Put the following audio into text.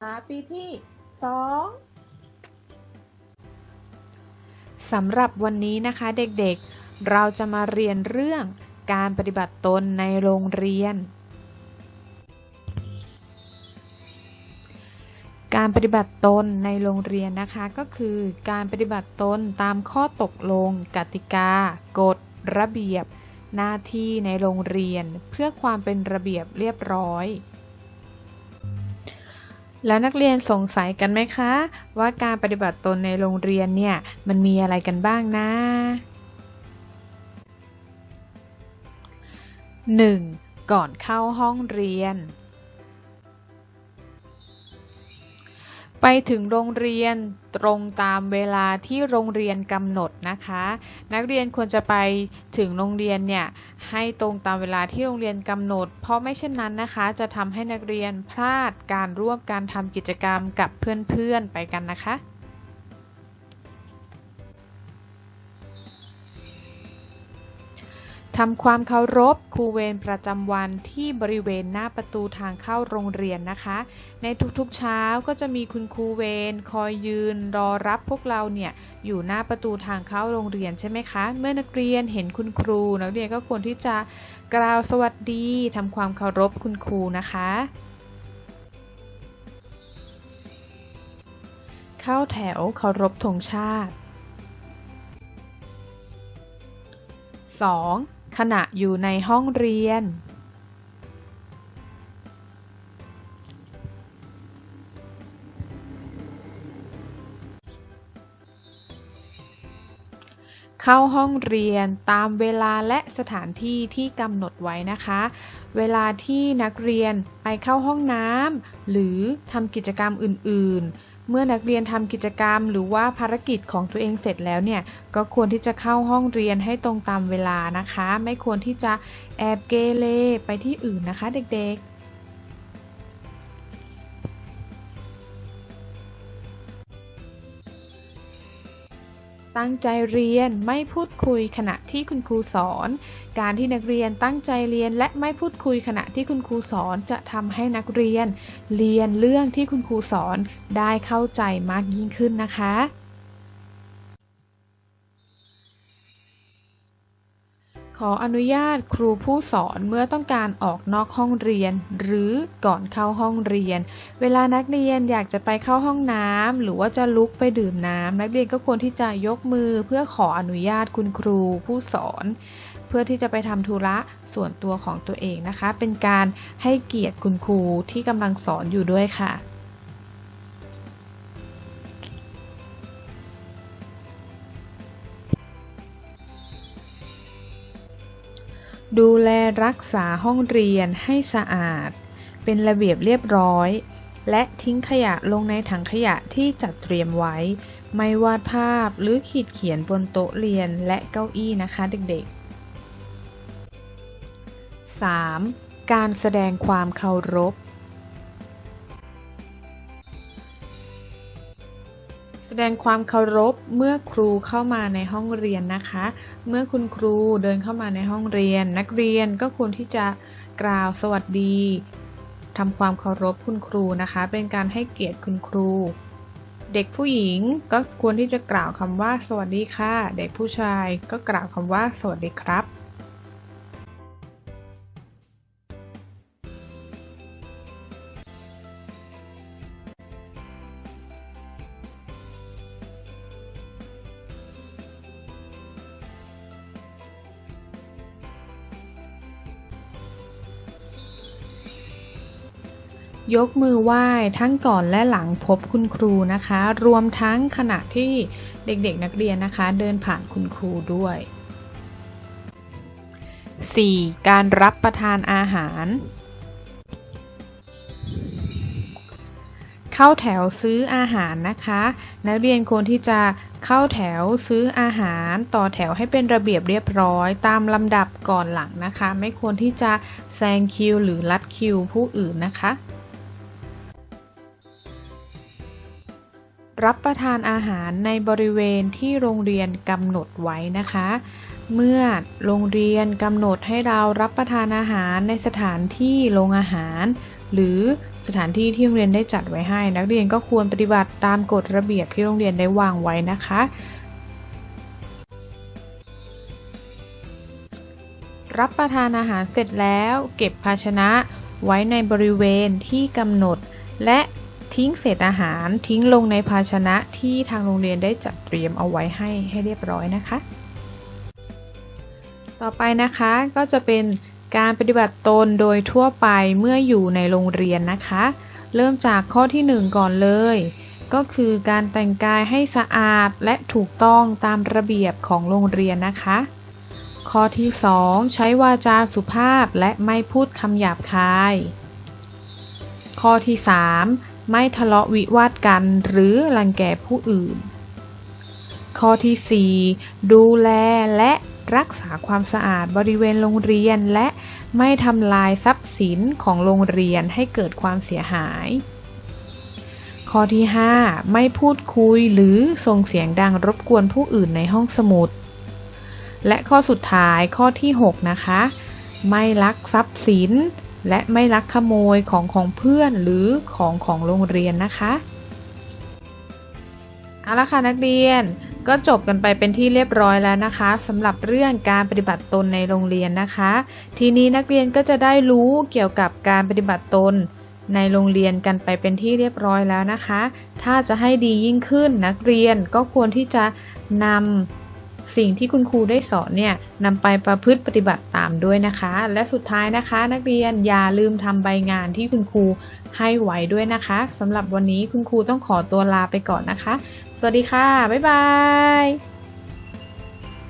าปีที่สองสำหรับวันนี้นะคะเด็กๆ เราจะมาเรียนเรื่องการปฏิบัติตนในโรงเรียน การปฏิบัติตนในโรงเรียนนะคะก็คือการปฏิบัติตนตามข้อตกลง กติกา กฎ ระเบียบ หน้าที่ในโรงเรียนเพื่อความเป็นระเบียบเรียบร้อย แล้วนักเรียนสงสัยกันไหมคะ ว่าการปฏิบัติตนในโรงเรียนเนี่ย มันมีอะไรกันบ้างนะ 1. ก่อนเข้าห้องเรียน ไปถึงโรงเรียนตรงตามเวลาที่โรงเรียนกำหนดนะคะ นักเรียนควรจะไปถึงโรงเรียนเนี่ยให้ตรงตามเวลาที่โรงเรียนกำหนด เพราะไม่เช่นนั้นนะคะ จะทำให้นักเรียนพลาดการร่วมการทำกิจกรรมกับเพื่อนๆไปกันนะคะ ทำความเคารพครูเวรประจำวันที่บริเวณหน้าประตูทางเข้าโรงเรียนนะคะ ในทุกๆเช้าก็จะมีคุณครูเวรคอยยืนรอรับพวกเราเนี่ยอยู่หน้าประตูทางเข้าโรงเรียนใช่ไหมคะ เมื่อนักเรียนเห็นคุณครู นักเรียนก็ควรที่จะกล่าวสวัสดีทำความเคารพคุณครูนะคะเข้าแถวเคารพธงชาติ 2. ขณะอยู่ในห้องเรียน เข้าห้องเรียนตามเวลาและสถานที่ที่กำหนดไว้นะคะ เวลาที่นักเรียนไปเข้าห้องน้ำหรือทำกิจกรรมอื่นๆ เมื่อนักเรียนทำกิจกรรม หรือว่าภารกิจของตัวเองเสร็จแล้วเนี่ย ก็ควรที่จะเข้าห้องเรียนให้ตรงตามเวลานะคะ ไม่ควรที่จะแอบเกเรไปที่อื่นนะคะเด็กๆ ตั้งใจเรียนไม่พูดคุยขณะที่คุณครูสอน การที่นักเรียนตั้งใจเรียนและไม่พูดคุยขณะที่คุณครูสอนจะทำให้นักเรียน เรียนเรื่องที่คุณครูสอนได้เข้าใจมากยิ่งขึ้นนะคะ ขออนุญาตครูผู้สอนเมื่อต้องการออกนอกห้องเรียน หรือก่อนเข้าห้องเรียน เวลานักเรียนอยากจะไปเข้าห้องน้ำหรือว่าจะลุกไปดื่มน้ำนักเรียนก็ควรที่จะยกมือเพื่อขออนุญาตคุณครูผู้สอน เพื่อที่จะไปทำธุระส่วนตัวของตัวเองนะคะ เป็นการให้เกียรติคุณครูที่กำลังสอนอยู่ด้วยค่ะ ดูแลรักษาห้องเรียนให้สะอาด เป็นระเบียบเรียบร้อย และทิ้งขยะลงในถังขยะที่จัดเตรียมไว้ ไม่วาดภาพหรือขีดเขียนบนโต๊ะเรียนและเก้าอี้นะคะเด็กๆ 3. การแสดงความเคารพ ดงความเคารพเมื่อครูเข้ามาในห้องเรียนนะคะ เมื่อคุณครูเดินเข้ามาในห้องเรียน นักเรียนก็ควรที่จะกล่าวสวัสดีทำความเคารพคุณครูนะคะ เป็นการให้เกียรติคุณครู เด็กผู้หญิงก็ควรที่จะกล่าวคำว่า สวัสดีค่ะ เด็กผู้ชายก็กล่าวคำว่า สวัสดีครับ ยกมือไหว้ทั้งก่อนและหลังพบคุณครูนะคะ รวมทั้งขณะที่เด็กๆนักเรียนนะคะ เดินผ่านคุณครูด้วย 4. การรับประทานอาหาร เข้าแถวซื้ออาหารนะคะ นักเรียนควรที่จะเข้าแถวซื้ออาหารต่อแถวให้เป็นระเบียบเรียบร้อย ตามลำดับก่อนหลังนะคะ ไม่ควรที่จะแซงคิวหรือลัดคิวผู้อื่นนะคะ รับประทานอาหารในบริเวณที่โรงเรียนกำหนดไว้นะคะ เมื่อโรงเรียนกำหนดให้เรารับประทานอาหารในสถานที่โรงอาหาร หรือสถานที่ที่โรงเรียนได้จัดไว้ให้ นักเรียนก็ควรปฏิบัติตามกฎระเบียบที่โรงเรียนได้วางไว้นะคะ รับประทานอาหารเสร็จแล้ว เก็บภาชนะไว้ในบริเวณที่กำหนด และ ทิ้งเศษอาหารทิ้งลงในภาชนะที่ทางโรงเรียนได้จัดเตรียมเอาไว้ให้ให้เรียบร้อยนะคะ ต่อไปนะคะก็จะเป็นการปฏิบัติตนโดยทั่วไปเมื่ออยู่ในโรงเรียนนะคะ เริ่มจากข้อที่ 1 ก่อนเลย ก็คือการแต่งกายให้สะอาดและถูกต้องตามระเบียบของโรงเรียนนะคะ ข้อที่ 2 ใช้วาจาสุภาพและไม่พูดคำหยาบคาย ข้อที่ 3 ไม่ทะเลาะวิวาทกันหรือรังแกผู้อื่น ข้อที่ 4 ดูแลและรักษาความสะอาดบริเวณโรงเรียน และไม่ทำลายทรัพย์สินของโรงเรียนให้เกิดความเสียหาย ข้อที่ 5 ไม่พูดคุยหรือส่งเสียงดังรบกวนผู้อื่นในห้องสมุด และข้อสุดท้ายข้อที่ 6 นะคะ ไม่ลักทรัพย์สิน และไม่ลักขโมยของของเพื่อนหรือของของโรงเรียนนะคะเอาละค่ะนักเรียนก็จบกันไปเป็นที่เรียบร้อยแล้วนะคะสำหรับเรื่องการปฏิบัติตนในโรงเรียนนะคะ ทีนี้นักเรียนก็จะได้รู้เกี่ยวกับการปฏิบัติตนในโรงเรียนกันไปเป็นที่เรียบร้อยแล้วนะคะ ถ้าจะให้ดียิ่งขึ้นนักเรียนก็ควรที่จะนำ สิ่งที่คุณครูได้สอนเนี่ยนำไปประพฤติปฏิบัติตามด้วยนะคะ และสุดท้ายนะคะ นักเรียนอย่าลืมทำใบงานที่คุณครูให้ไว้ด้วยนะคะสำหรับวันนี้คุณครูต้องขอตัวลาไปก่อนนะคะ สวัสดีค่ะ บ๊ายบาย